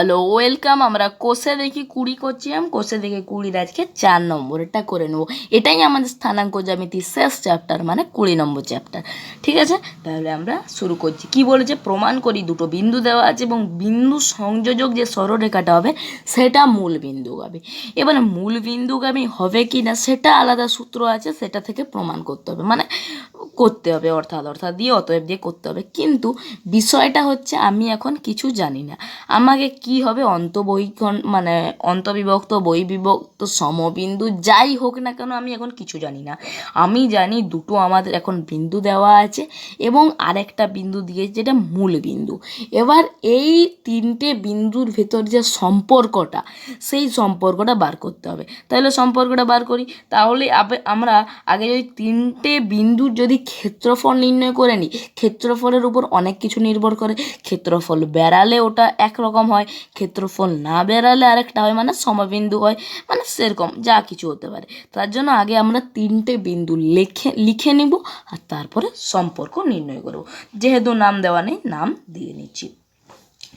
Hello welcome আমরা কোষে দেখি কুড়ি করছিলাম কোষে দেখি কুড়ির আজকে চার নম্বরটা করে নেব। এটাই আমাদের স্থানাঙ্ক জ্যামিতির শেষ চ্যাপ্টার মানে কুড়ি নম্বর চ্যাপ্টার ঠিক আছে? তাহলে আমরা শুরু করছি। কি বলেছে? প্রমাণ করি, দুটো বিন্দু দেওয়া আছে এবং বিন্দু সংযোজক যে সরলরেখাটা হবে, সেটা মূল বিন্দুগামী। এবারে মূল বিন্দুগামী হবে কি না সেটা আলাদা সূত্র আছে, সেটা থেকে প্রমাণ করতে হবে। মানে করতে হবে, অর্থাৎ অর্থাৎ দিয়ে অতএব দিয়ে করতে হবে। কিন্তু বিষয়টা হচ্ছে আমি এখন কিছু জানি না। আমাকে কি হবে অন্তবহিকণ মানে অন্তবিভক্ত, বহিবিভক্ত, সমবিন্দু, যাই হোক না কেন আমি এখন কিছু জানি না। আমি জানি দুটো আমাদের এখন বিন্দু দেওয়া আছে এবং আরেকটা বিন্দু দিয়েছে যেটা মূল বিন্দু। এবার এই তিনটে বিন্দুর ভেতর যে সম্পর্কটা, সেই সম্পর্কটা বার করতে হবে। তাহলে সম্পর্কটা বার করি। তাহলে আমরা আগে যদি তিনটে বিন্দুর যদি ক্ষেত্রফল নির্ণয় করে নিই ক্ষেত্রফলের উপর অনেক কিছু নির্ভর করে। ক্ষেত্রফল বেড়ালে ওটা একরকম হয়, ক্ষেত্রফল না বেড়ালে আরেকটা হয় মানে সমবিন্দু হয় মানে সেরকম, যা কিছু হতে পারে। তার জন্য আগে আমরা তিনটে বিন্দু লিখে লিখে নিব আর তারপরে সম্পর্ক নির্ণয় করব। যেহেতু নাম দেওয়া নেই, নাম দিয়ে নিচ্ছি।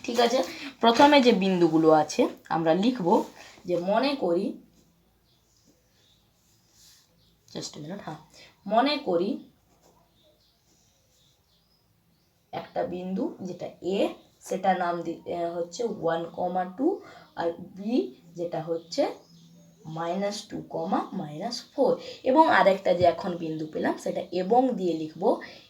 ঠিক আছে? প্রথমে যে বিন্দুগুলো আছে, আমরা লিখব যে মনে করি জাস্ট মিনিট হ্যাঁ। মনে করি একটা বিন্দু যেটা এ সেটা নাম দি হচ্ছে ওয়ান কমা টু আর বি যেটা হচ্ছে minus two comma minus four এবং আরেকটা যে এখন বিন্দু পেলাম, সেটা এবং দিয়ে লিখব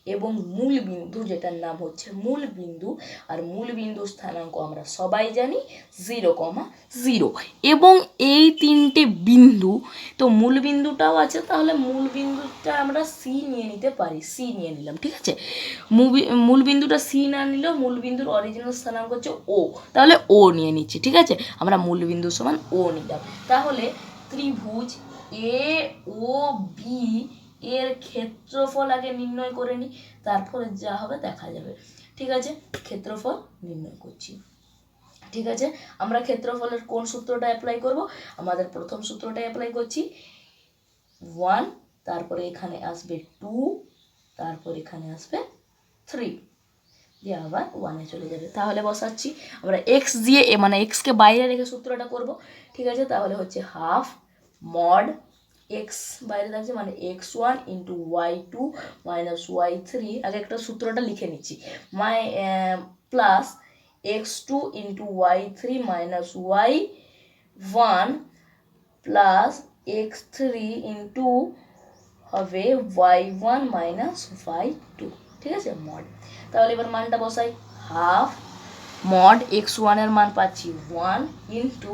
এবং মূল বিন্দু যেটার নাম হচ্ছে মূল বিন্দু আর মূল বিন্দু স্থানাঙ্ক আমরা সবাই জানি জিরো কমা জিরো এবং এই তিনটে বিন্দু, তো মূল বিন্দুটাও আছে, তাহলে মূল বিন্দুটা আমরা সি নিয়ে নিতে পারি সি নিয়ে নিলাম, ঠিক আছে? মূল বিন্দুটা সি না নিলেও মূল বিন্দুর অরিজিনাল স্থানাঙ্ক হচ্ছে ও তাহলে ও নিয়ে নিচ্ছি, ঠিক আছে? আমরা মূল বিন্দু সমান ও নিলাম। তাহলে ত্রিভুজ এ ও বি এর ক্ষেত্রফল আগে নির্ণয় করে নিই তারপরে যা হবে দেখা যাবে। ঠিক আছে? ক্ষেত্রফল নির্ণয় করছি। ঠিক আছে? আমরা ক্ষেত্রফলের কোন সূত্রটা অ্যাপ্লাই করব? আমাদের প্রথম সূত্রটা অ্যাপ্লাই করছি। ওয়ান তারপরে এখানে আসবে টু তারপর এখানে আসবে থ্রি দিয়ে আবার ওয়ানে চলে যাবে। তাহলে বসাচ্ছি। আমরা এক্স দিয়ে মানে এক্সকে বাইরে রেখে সূত্রটা করব। ঠিক আছে? তাহলে হচ্ছে হাফ মড এক্স বাইরে থাকছে মানে X one into Y two minus Y three আগে একটা সূত্রটা লিখে নিচ্ছি। মাই plus X two into Y three minus Y one plus X three into হবে Y one minus Y two ঠিক আছে? মড তাহলে এবার মানটা বসাই। হাফ মড এক্স ওয়ানের মান পাচ্ছি। One into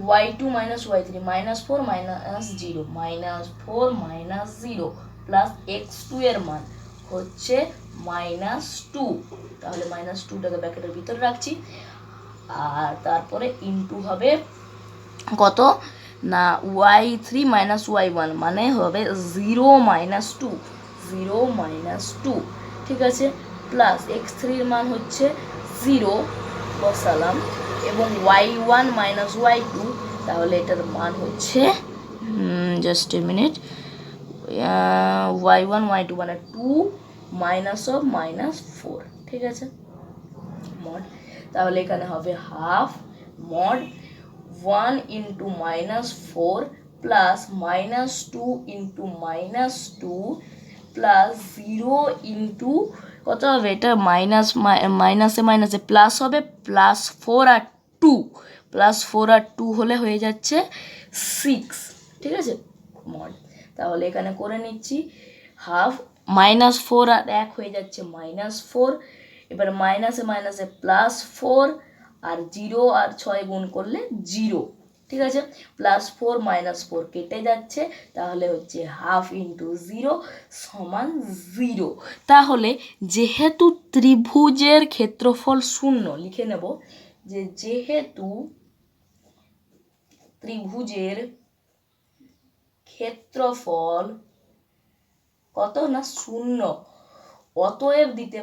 Y two minus Y three minus four minus zero minus four minus zero plus X two এর মান হচ্ছে মাইনাস টু তাহলে মাইনাস টুটাকে ব্যাকেটের ভিতরে রাখছি। আর তারপরে ইনটু হবে কত? না Y three minus Y one মানে হবে zero minus two zero minus two ঠিক আছে? প্লাস এক্স থ্রির মান হচ্ছে জিরো বসালাম। এবং Y one minus Y two তাহলে এটার মান হচ্ছে just a minute Y one Y two মানে two minus of minus four ঠিক আছে? মড তাহলে এখানে হবে half mod one into minus four plus minus two into minus two plus zero into কত হবে? এটা মাইনাস মাইনাসে মাইনাসে প্লাস হবে প্লাস ফোর আর টু প্লাস ফোর আর টু হলে হয়ে যাচ্ছে সিক্স ঠিক আছে? মড তাহলে এখানে করে নিচ্ছি। হাফ মাইনাস ফোর আর এক হয়ে যাচ্ছে মাইনাস ফোর এবার মাইনাসে মাইনাসে প্লাস ফোর আর জিরো আর ছয় গুণ করলে জিরো ঠিক আছে? প্লাস ফোর মাইনাস ফোর কেটে যাচ্ছে, তাহলে হচ্ছে হাফ ইন্টু জিরো সমান জিরো তাহলে যেহেতু ত্রিভুজের ক্ষেত্রফল শূন্য, লিখে নেব যে যেহেতু ত্রিভুজের ক্ষেত্রফল কত না শূন্য, অতএব দিতে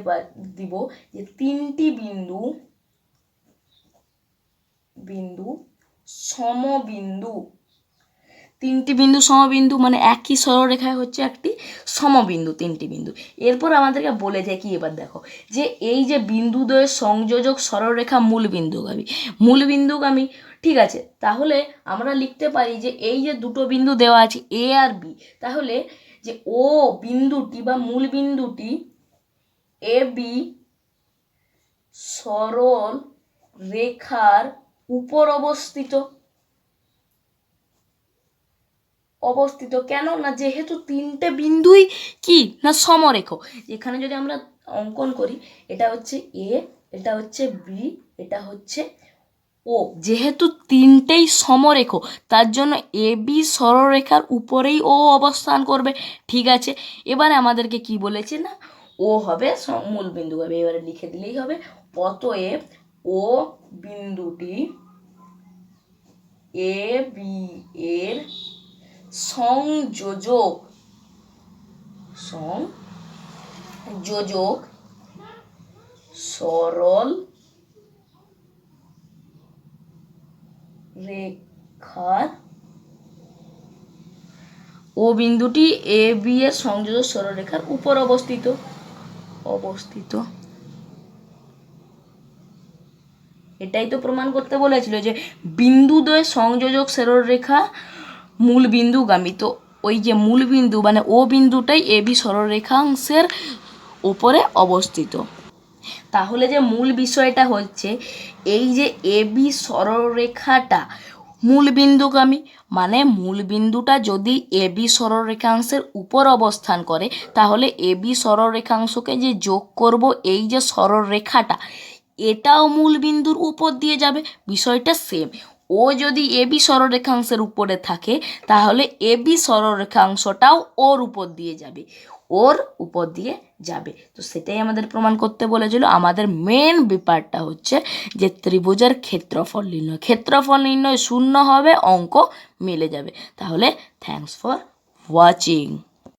দিব যে তিনটি বিন্দু বিন্দু সমবিন্দু। তিনটি বিন্দু সমবিন্দু মানে একই সরলরেখায় হচ্ছে একটি সমবিন্দু, তিনটি বিন্দু। এরপর আমাদেরকে বলে যায় কি এবার দেখো, যে এই যে বিন্দুদ্বয়ের সংযোজক সরলরেখা মূল বিন্দুগামী মূল বিন্দুগামী, ঠিক আছে? তাহলে আমরা লিখতে পারি যে এই যে দুটো বিন্দু দেওয়া আছে এ আর বি, তাহলে যে ও বিন্দুটি বা মূল বিন্দুটি এ বি সরল রেখার উপর অবস্থিত অবস্থিত কেন? না যেহেতু তিনটে বিন্দুই কি? না সমরেখ। এখানে যদি আমরা অঙ্কন করি, এটা হচ্ছে এ এটা হচ্ছে বি এটা হচ্ছে ও যেহেতু তিনটেই সমরেখ, তার জন্য এ বি সরলরেখার উপরেই ও অবস্থান করবে। ঠিক আছে? এবারে আমাদেরকে কি বলেছে না? ও হবে মূল বিন্দু হবে। এবারে লিখে দিলেই হবে। অতএব ও বিন্দুটি এ, বি এর সংযোজক সংযোজক সরল রেখার। ও বিন্দুটি এ, বি এর সংযোজক সরলরেখার উপর অবস্থিত অবস্থিত। এটাই তো প্রমাণ করতে বলেছিল যে বিন্দুদ্বয় সংযোজক সরলরেখা মূল বিন্দুগামী। তো ওই যে মূল বিন্দু মানে ও বিন্দুটাই এ বি সরলরেখাংশের উপরে অবস্থিত। তাহলে যে মূল বিষয়টা হচ্ছে, এই যে এ বি সরলরেখাটা মূল বিন্দুগামী মানে মূল বিন্দুটা যদি এ বি সরলরেখাংশের উপর অবস্থান করে, তাহলে এ বি সরলরেখাংশকে যে যোগ করব, এই যে সরলরেখাটা এটাও মূল বিন্দুর উপর দিয়ে যাবে, বিষয়টা সেম ও যদি এ বি সরলরেখাংশের উপরে থাকে, তাহলে এবি সরলরেখাংশটাও ওর উপর দিয়ে যাবে, ওর উপর দিয়ে যাবে। তো সেটাই আমাদের প্রমাণ করতে বলেছিল। আমাদের মেন ব্যাপারটা হচ্ছে যে ত্রিভুজের ক্ষেত্রফল নির্ণয়। ক্ষেত্রফল নির্ণয় শূন্য হবে, অঙ্ক মিলে যাবে। তাহলে থ্যাঙ্কস ফর ওয়াচিং